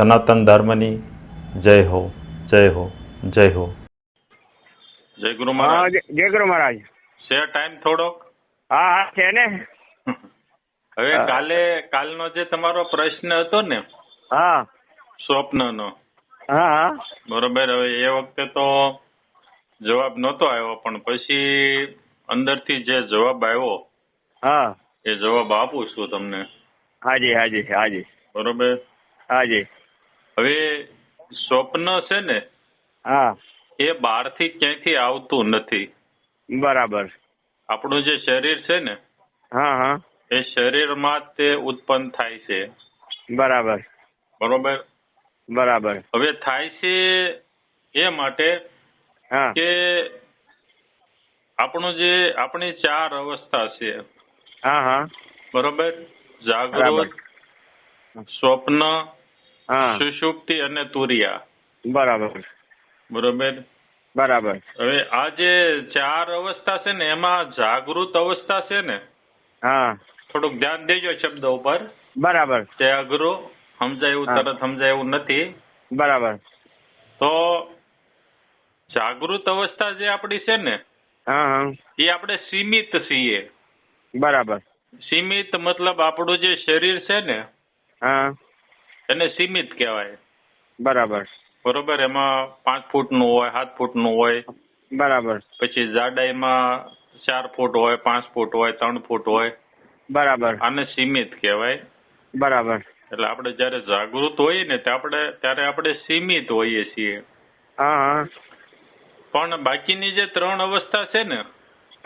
સનાતન ધર્મની જય હો જય હો જય હો. જય ગુરુ મહારાજ. જય જય ગુરુ મહારાજ. છે ટાઈમ થોડોક હા હા છે ને. હવે કાલે કાલનો જે તમારો પ્રશ્ન હતો ને હા. સ્વપ્નનો. હા હા. બરોબર હવે એ વખતે તો જવાબ નહોતો આવ્યો પણ પછી અંદરથી જે જવાબ આવ્યો હા. એ જવાબ આપું છું તમને. હાજી હાજી હાજી. બરોબર? હાજી. હવે સ્વપ્ન છે ને હા. એ બહારથી ક્યાંયથી આવતું નથી. બરાબર. આપણું જે શરીર છે ને હા હા. એ શરીરમાં તે ઉત્પન્ન થાય છે. બરાબર. બરોબર? બરાબર. હવે થાય છે એ માટે કે આપણું જે આપણી ચાર અવસ્થા છે. હા હા. બરોબર? જાગૃત સ્વપ્ન સુષુપ્તિ અને તુરિયા. બરાબર. બરોબર? બરાબર. હવે આ જે ચાર અવસ્થા છે ને એમાં જાગૃત અવસ્થા છે ને હા. થોડુંક ધ્યાન દેજો શબ્દ ઉપર. બરાબર. જાગૃત સમજાય એવું તરત સમજાય એવું નથી. બરાબર. તો જાગૃત અવસ્થા જે આપણી છે ને એ આપણે સીમિત છીએ. બરાબર. સીમિત મતલબ આપણું જે શરીર છે ને હા. એને સીમિત કહેવાય. બરાબર. બરોબર એમાં પાંચ ફૂટનું હોય સાત ફૂટનું હોય બરાબર. પછી જાડાઈમાં ચાર ફૂટ હોય પાંચ ફૂટ હોય ત્રણ ફૂટ હોય. બરાબર. આને સીમિત કહેવાય. બરાબર. એટલે આપણે જ્યારે જાગૃત હોઈએ ને તે આપણે ત્યારે આપણે સીમિત હોઈએ છીએ. હા પણ બાકીની જે ત્રણ અવસ્થા છે ને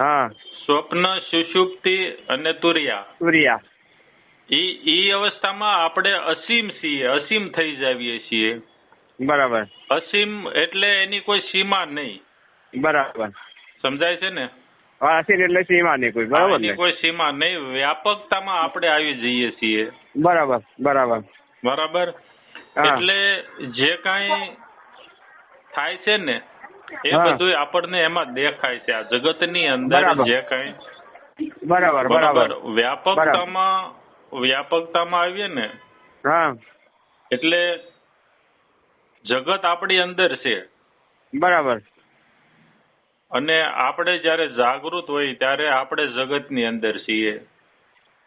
હા. સ્વપ્ન સુષુપ્તિ અને તુરિયા. સૂર્યા ઈ અવસ્થામાં આપણે અસીમ છીએ અસીમ થઈ જાવીએ છીએ. બરાબર. અસીમ એટલે એની કોઈ સીમા નહીં. બરાબર. સમજાય છે ને? અસીમ એટલે સીમા નહીં કોઈ બરાબર ને? કોઈ સીમા નહીં. વ્યાપકતામાં આપણે આવી જઈએ છીએ. બરાબર બરાબર. બરાબર? એટલે જે કાંઈ થાય છે ને એ. બધું આપણને એમાં દેખાય છે. આ જગતની અંદર જે કાંઈ બરાબર. બરાબર. વ્યાપકતામાં વ્યાપકતામાં આવીએ ને હા. એટલે જગત આપણી અંદર છે. બરાબર. અને આપણે જ્યારે જાગૃત હોય ત્યારે આપણે જગતની અંદર છીએ.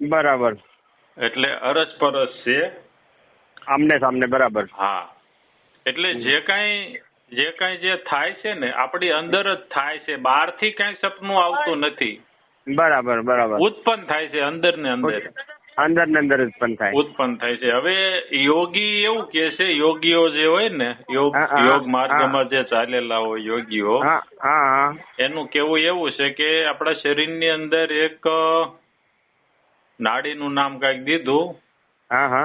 બરાબર. એટલે અરસપરસ છે. આમને સામને બરાબર. હા. એટલે જે કાંઈ જે કાંઈ જે થાય છે ને આપણી અંદર જ થાય છે. બહારથી કાંઈ સપનું આવતું નથી. બરાબર બરાબર. ઉત્પન્ન થાય છે અંદર ને અંદર. અંદર ને અંદર ઉત્પન્ન થાય. ઉત્પન્ન થાય છે. હવે યોગી એવું કે છે યોગીઓ જે હોય ને યોગ યોગ માર્ગમાં જે ચાલેલા હોય યોગીઓ એનું કેવું એવું છે કે આપણા શરીરની અંદર એક નાડીનું નામ કાંઈક દીધું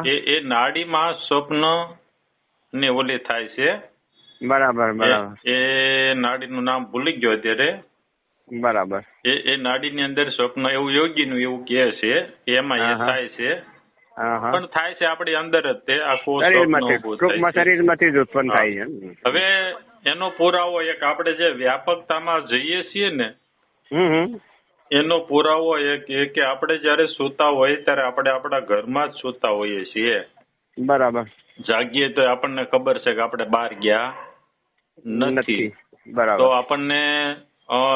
એ એ નાડીમાં સ્વપ્ન ને ઓલી થાય છે. બરાબર બરાબર. એ એ નાડીનું નામ ભૂલી ગયો અત્યારે. બરાબર. એ એ નાડીની અંદર સ્વપ્ન એવું યોગીનું એવું કહે છે એમાં એ. થાય છે. પણ થાય છે આપણી અંદર જ તે આખું ટૂંકમાં. શરીરમાંથી જ ઉત્પન્ન થાય છે હવે એનો પુરાવો એક આપણે જે વ્યાપકતામાં જઈએ છીએ ને એનો પુરાવો એક એ કે આપણે જ્યારે સૂતા હોય ત્યારે આપણે આપણા ઘરમાં જ સૂતા હોઈએ છીએ. બરાબર. જાગીએ તો આપણને ખબર છે કે આપણે બહાર ગયા નથી. તો બરાબર. આપણને અ,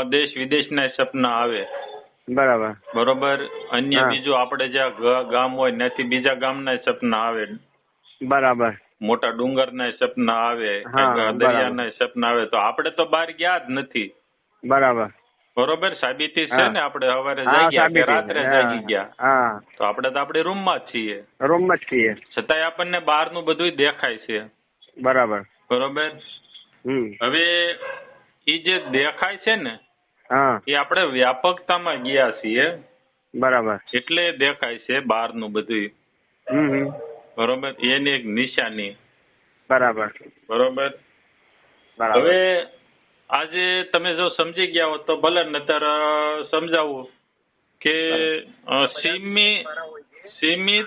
દેશ વિદેશના સપના આવે. બરાબર. બરોબર? અન્ય બીજું આપણે જ્યાં ગામ હોય ત્યાંથી બીજા ગામના સપના આવે. બરાબર. મોટા ડુંગરના સપના આવે દરિયાના સપના આવે. તો આપણે તો બહાર ગયા જ નથી. બરાબર. બરોબર? સાબિતી છે ને આપણે સવારે જાગ્યા કે રાત્રે જાગી ગયા. તો આપણે તો આપણે રૂમમાં જ છીએ. રૂમમાં જ છીએ. છતાંય આપણને બહારનું બધું દેખાય છે. બરાબર. બરોબર? હમ. હવે એ જે દેખાય છે ને હા. એ આપણે વ્યાપકતામાં ગયા છીએ. બરાબર. એટલે દેખાય છે બહારનું બધું હમ બરોબર? એની એક નિશાની. બરાબર. બરોબર? હવે આજે તમે જો સમજી ગયા હો તો ભલે નતર સમજાવું કે સીમી સીમિત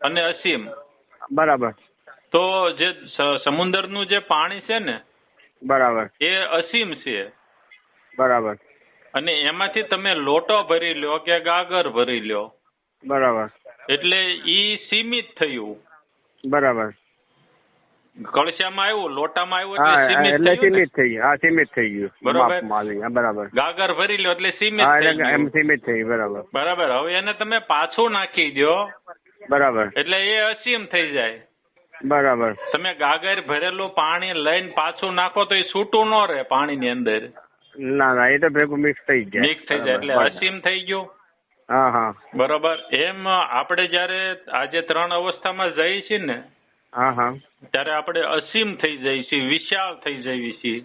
અને અસીમ. બરાબર. તો જે સમુંદરનું જે પાણી છે ને બરાબર. એ અસીમ છે. બરાબર. અને એમાંથી તમે લોટો ભરી લ્યો કે ગાગર ભરી લ્યો. બરાબર. એટલે ઈ સીમિત થયું. બરાબર. કળશામાં આવ્યું લોટામાં આવ્યું એટલે સીમિત થઈ ગયું. હા સીમિત થઈ ગયું. બરોબર. બરાબર. ગાગર ભરી લો એટલે સીમિત એમ સીમિત થઈ બરાબર. બરાબર. હવે એને તમે પાછું નાખી દો બરાબર. એટલે એ અસીમ થઈ જાય. બરાબર. તમે ગાગર ભરેલું પાણી લઈને પાછું નાખો તો એ છૂટું ન રહે પાણીની અંદર. ના ના એ તો ભેગું મિક્સ થઈ જાય. મિક્સ થઈ જાય એટલે અસીમ થઈ ગયું? હા હા. બરોબર. એમ આપણે જ્યારે આજે ત્રણ અવસ્થામાં જઈએ છીએ ને હા હા. ત્યારે આપણે અસીમ થઈ જઈએ છીએ વિશાળ થઈ જઈએ છીએ.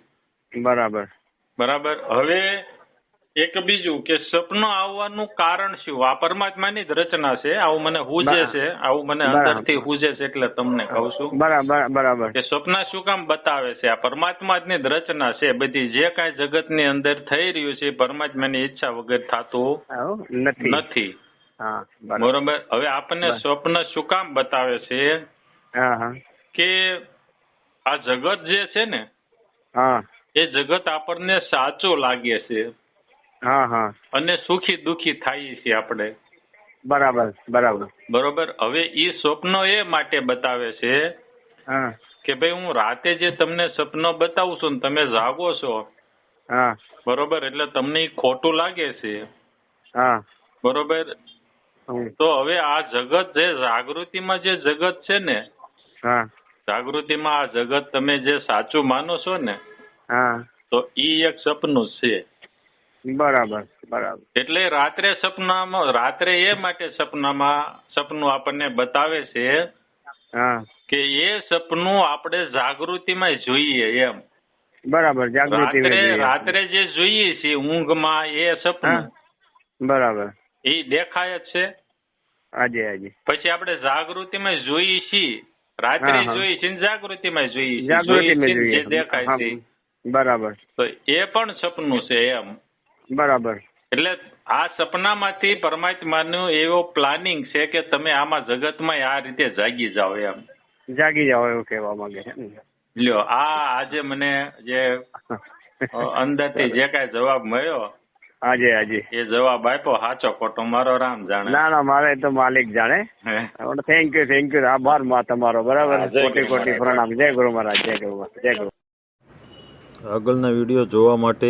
બરાબર. બરાબર? હવે એક બીજું કે સપનું આવવાનું કારણ શું? આ પરમાત્માની જ રચના છે. આવું મને હુજે છે. આવું મને. અંદરથી હુજે છે એટલે તમને કહું છું. બરાબર બરાબર. કે સપના શું કામ બતાવે છે? આ પરમાત્માની જ રચના છે. બધી જે કાંઈ જગતની અંદર થઈ રહ્યું છે પરમાત્માની ઈચ્છા વગર થતું નથી. બરાબર. હવે આપણને સ્વપ્ન શું કામ બતાવે છે? કે આ જગત જે છે ને હા. એ જગત આપણને સાચું લાગે છે. હા હા. અને સુખી દુખી થાય છે આપણે. બરાબર બરાબર. બરોબર? હવે એ સ્વપ્નો એ માટે બતાવે છે હા. કે ભાઈ હું રાતે જે તમને સપનો બતાવું છું ને તમે જાગો છો. હા. બરોબર? એટલે તમને ખોટું લાગે છે. હા. બરોબર? તો હવે આ જગત જે જાગૃતિમાં જે જગત છે ને હા. જાગૃતિમાં આ જગત તમે જે સાચું માનો છો ને હા. તો ઈ એક સપનું છે. બરાબર બરાબર. એટલે રાત્રે સપનામાં રાત્રે એ માટે સપનામાં સપનું આપણને બતાવે છે હા. કે એ સપનું આપણે જાગૃતિમાં જોઈએ એમ. બરાબર જાગૃતિ રાત્રે રાત્રે જે જોઈએ છે ઊંઘમાં એ સપનું. બરાબર. એ દેખાય જ છે. આજે આજે. પછી આપણે જાગૃતિમાં જોઈએ છીએ. રાત્રે. જોઈએ છીએ જાગૃતિમાં જોઈએ છીએ. જાગૃતિમાં જોઈએ દેખાય છે. બરાબર. તો એ પણ સપનું છે એમ. બરાબર. એટલે આ સપનામાંથી પરમાત્માનું એવો પ્લાનિંગ છે કે તમે આમાં જગતમાં આ રીતે જાગી જાઓ એમ. જાગી જાઓ એવું કહેવા માંગે છે લ્યો આ આજે મને જે અંદરથી જે કાંઈ જવાબ મળ્યો આજે આજે. એ જવાબ આપ્યો સાચો ખોટો મારો રામ જાણે. ના ના મારે તો માલિક જાણે. થેન્ક યુ થેન્ક યુ આભારમાં તમારો બરાબર? કોટી કોટી પ્રણામ. જય ગુરુ મહારાજ જય ગુરુ જય ગુરુ. આગળના વીડિયો જોવા માટે